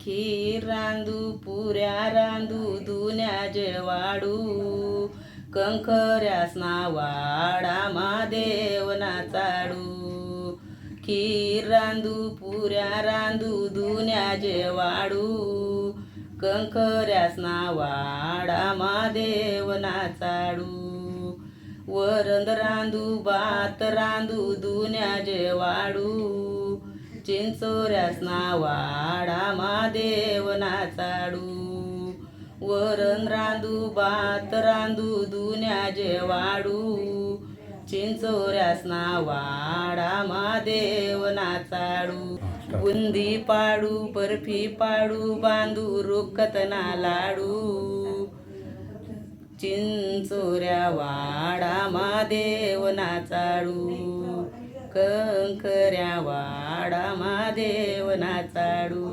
खीर रांधू पुऱ्या रांधू धुन्या जेवाडू कंखऱ्यासना वाडा महादेवना चाडू. खीर रांधू पुऱ्या रांधू धुन्या जेवाडू कंखऱ्यासना वाडा महादेवना चाडू. वरंद रांधू भात रांधू धुन्या जेवाडू. चिंचोऱ्यासना वाडा महादेव नाचाडू वरण रांधू भात रांधू दुन्या जेवाडू चिंचोऱ्यासना वाडा महादेव नाचाडू बुंदी पाडू बर्फी पाडू बांधू रोकतना लाडू. चिंचोऱ्या वाडा महादेव नाचाडू कंकऱ्या वाडा महादेव नाचाडू